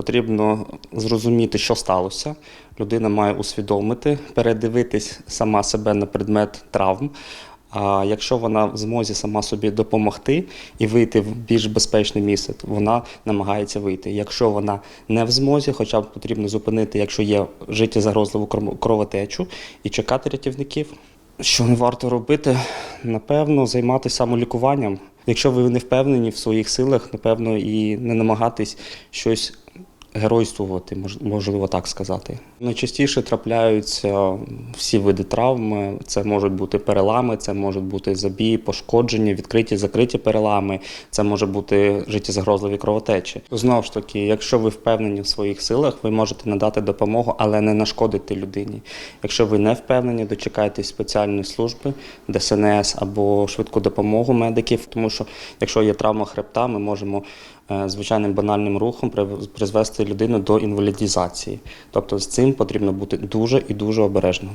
Потрібно зрозуміти, що сталося. Людина має усвідомити, передивитись сама себе на предмет травм. А якщо вона в змозі сама собі допомогти і вийти в більш безпечне місце, то вона намагається вийти. Якщо вона не в змозі, хоча б потрібно зупинити, якщо є життєзагрозливу кров- кровотечу, і чекати рятівників. Що не варто робити? Напевно, займатися самолікуванням. Якщо ви не впевнені в своїх силах, напевно, і не намагатись щось геройствувати, мож- можливо так сказати. Найчастіше трапляються всі види травм. Це можуть бути перелами, це можуть бути забії, пошкодження, відкриті, закриті перелами, це може бути життєзагрозливі кровотечі. Знову ж таки, якщо ви впевнені в своїх силах, ви можете надати допомогу, але не нашкодити людині. Якщо ви не впевнені, дочекайтесь спеціальної служби, ДСНС або швидку допомогу медиків, тому що якщо є травма хребта, ми можемо звичайним банальним рухом призвести людину до інвалідізації. Тобто з цим потрібно бути дуже і дуже обережним.